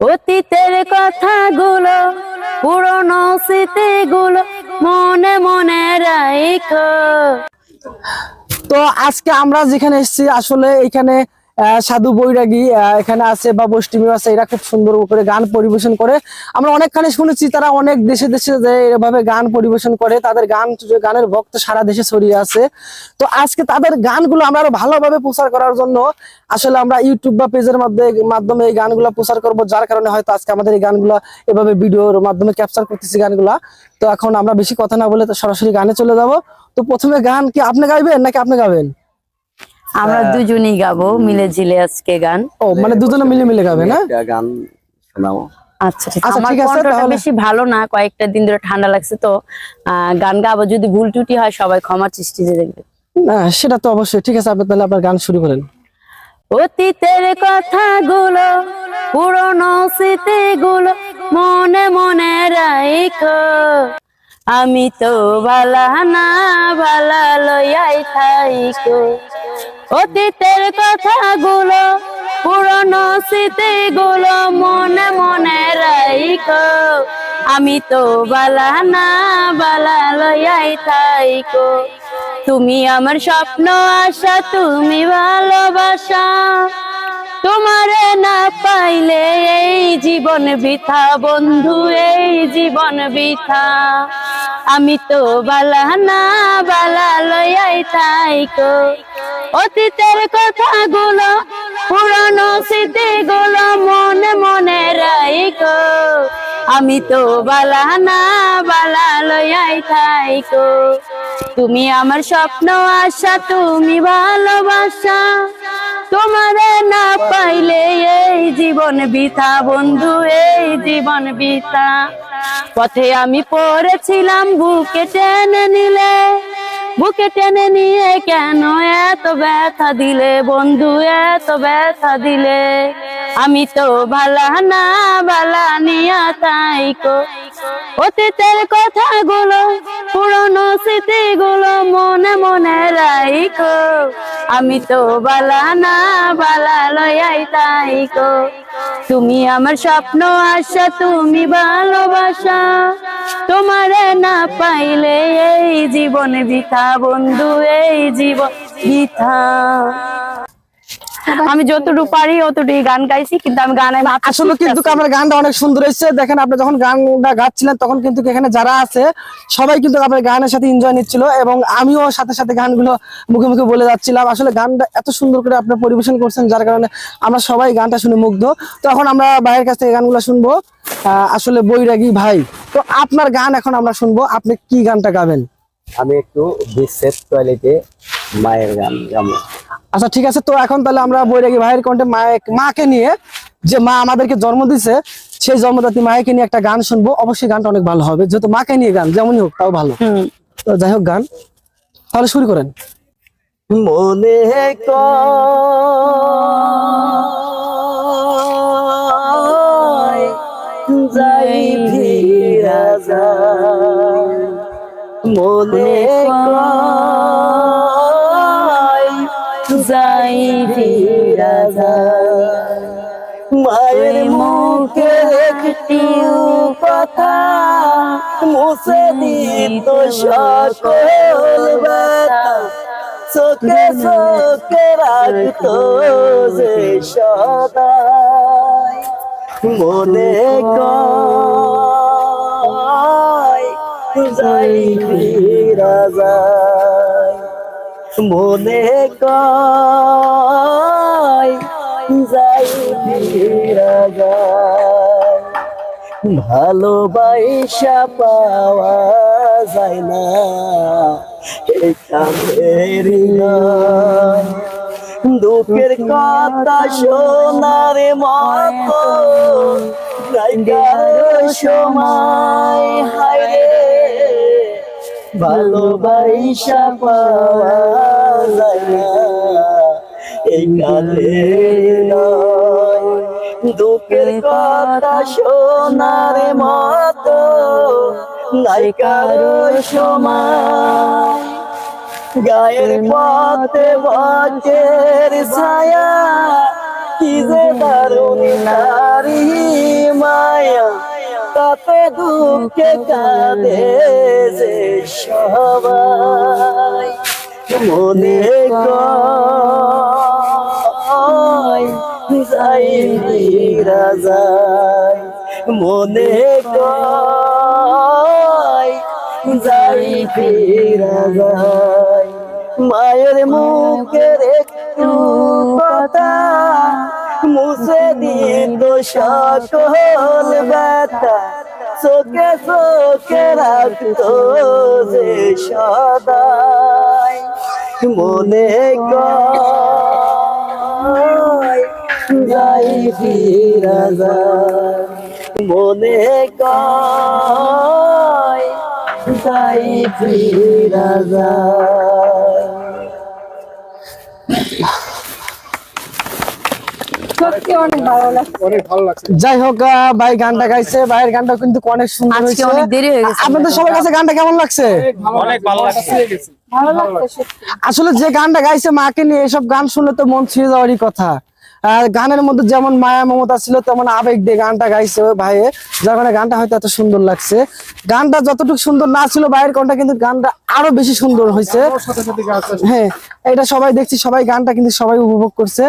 অতীতের কথাগুলো পুরনো স্মৃতিগুলো মনে মনে রাখো তো আজকে আমরা যেখানে এসেছি আসলে এখানে সাধু বৈরাগী এখানে আছে বা বৈষ্ণবী আছে, এরা খুব সুন্দর করে গান পরিবেশন করে। আমরা অনেকখানি শুনেছি, তারা অনেক দেশে দেশে যে এভাবে গান পরিবেশন করে, তাদের গান, গানের ভক্ত সারা দেশে ছড়িয়ে আছে। তো আজকে তাদের গানগুলো আমরা আরও ভালোভাবে প্রচার করার জন্য আসলে আমরা ইউটিউব বা পেজের মাধ্যমে মাধ্যমে এই গানগুলো প্রচার করব, যার কারণে হয়তো আজকে আমাদের এই গানগুলো এভাবে ভিডিওর মাধ্যমে ক্যাপচার করতেছি গানগুলা। তো এখন আমরা বেশি কথা না বলে তো সরাসরি গানে চলে যাব। তো প্রথমে গান কি আপনি গাইবেন নাকি আপনি গাবেন? আমরা দুজনেই গাবো মিলে ঝিলে আজকে গান। ও মানে দুজনে মিলে মিলে গাবে না? গান শোনাবো। আচ্ছা আচ্ছা, আমার কণ্ঠটা বেশি ভালো না কয়েকটা দিন ধরে ঠান্ডা লাগছে তো গান গাবো। যদি ভুল টুটি হয় সবাই ক্ষমার সৃষ্টিতে দেখবে না সেটা তো অবশ্যই। ঠিক আছে আপনি তাহলে আপনার গান শুরু করেন। অতীতের কথাগুলো পুরনো স্মৃতিগুলো মনে মনে রাখো আমি তো বালা না বালা লইয়াই থাইকো। অতীতের কথাগুলো, পুরনো স্মৃতিগুলো মনে মনে রাখো আমি তো বালা না, বালা লইয়াই থাইকো। তুমি আমার স্বপ্ন, আশা, তুমি ভালোবাসা। তোমারে না পাইলে এই জীবন বৃথা, বন্ধু, এই জীবন বৃথা। আমি তো বালা না, বালা লইয়াই থাইকো। অতীতের কথাগুলো, পুরানো স্মৃতিগুলো মনে মনে রাইকো আমি তো বালা না, বালা লইয়াই থাইকো। তুমি আমার স্বপ্ন, আশা, তুমি ভালোবাসা। তোমারে না পাইলে এই জীবন বিথা, বন্ধু, এই জীবন বিথা। পথে আমি পড়েছিলাম, বুকে টেনে নিলে। বুকে টেনে নিয়ে কেন এত ব্যথা দিলে? বন্ধু, এত ব্যথা দিলে? আমি তো ভালা না, বালা নিয়া তাইকো অতীতের কথাগুলো, পুরনো স্মৃতিগুলো মনে মনে রাইকো আমি তো বালা না, বালা লয়াই তাই কো। তুমি আমার স্বপ্ন, আশা, তুমি ভালোবাসা। তোমারে না পাইলে এই জীবন বৃথা, বন্ধু, এই জীবন বৃথা। আমি যতটুকু পারি অতটুকু গান গাইছি কিন্তু আমি গানে আসলে কিন্তু আমার গানটা অনেক সুন্দর হয়েছে। দেখেন আপনি যখন গানটা গাচ্ছিলেন তখন কিন্তু এখানে যারা আছে সবাই কিন্তু আপনার গানের সাথে এনজয় নিচ্ছিল এবং আমিও সাথে সাথে গানগুলো মুখে মুখে বলে যাচ্ছিলাম। আসলে গানটা এত সুন্দর করে আপনি পরিবেশন করছেন যার কারণে আমরা সবাই গানটা শুনে মুগ্ধ। তো এখন আমরা ভাইয়ের কাছ থেকে গানগুলো শুনব। আহ, আসলে বৈরাগী ভাই তো আপনার গান এখন আমরা শুনব। আপনি কি গানটা গাবেন? আমি একটু বিশ্বের টয়লেটে মায়ের গান গাবো। আচ্ছা ঠিক আছে তো এখন তাহলে আমরা বৈরাগী ভাইয়ের কণ্ঠে মাকে নিয়ে যে মা আমাদেরকে জন্ম দিছে সেই জন্মদাত্রী মায়েকে নিয়ে একটা গান শুনব। অবশ্যই গানটা অনেক ভালো হবে যেহেতু মাকে নিয়ে গান যেমনই হোক তাও ভালো। তো যাই হোক গান। তাহলে শুরু করেন। মনে যাই ফিরা মনে যাই ফিরা যায় মায়ের মুখে একটি কথা মুছে দিত সকল ব্যথা। চোখে চোখে রাখতো যে সদাই। মনে কয়, যাই ফিরা মনে কয় যাই ফিরা ভালোবাসা পাওয়া যায় না এখানের দুঃখের কথা শোনার মতো সময়, হায় ভালোবাসা পাওয়া যায় না। এই কালে দুঃখের কথা শোনার মতো নাই সময়। গায়ের পথে বটের ছায়া, কি যে দারুণ নারী সুখে দুঃখে কাঁদে যে সবাই। মনে যাই যায় মনে যাই ফিরা মায়ের মুখের একটু কথা মুছে দিত সকল ব্যথা। চোখে চোখে রাখতো যে সদাই। মনে কয় যাই ফিরা যায়। মনে যাই ফিরা যায়। সত্যি অনেক ভালো লাগছে। যাই হোক ভাই গানটা গাইছে। ভাইয়ের গানটা কিন্তু অনেক সুন্দর হয়েছে। অনেক দেরি হয়ে গেছে। আপনাদের সবার কাছে গানটা কেমন লাগছে? অনেক ভালো লাগছে। ভালো লাগছে। সত্যি। আসলে যে গানটা গাইছে মাকে নিয়ে এসব গান শুনলে তো মন ছিঁড়ে যাওয়ারই কথা। আর গানের মধ্যে যেমন মায়া মমতা ছিল তেমন আবেগ দিয়ে গানটা গাইছে ওই ভাইয়ে। যার কারণে গানটা হয়তো এত সুন্দর লাগছে। গানটা যতটুকু সুন্দর না ছিল ভাইয়ের কণ্ঠটা কিন্তু গানটা আরও বেশি সুন্দর হয়েছে। হ্যাঁ এটা সবাই দেখছি সবাই গানটা কিন্তু সবাই উপভোগ করছে।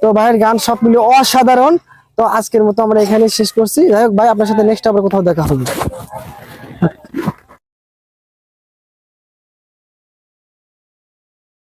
তো ভাইয়ের গান সব মিলে অসাধারণ। তো আজকের মতো আমরা এখানে শেষ করছি। যাই হোক ভাই আপনার সাথে নেক্সট আবার কোথাও দেখা হবে।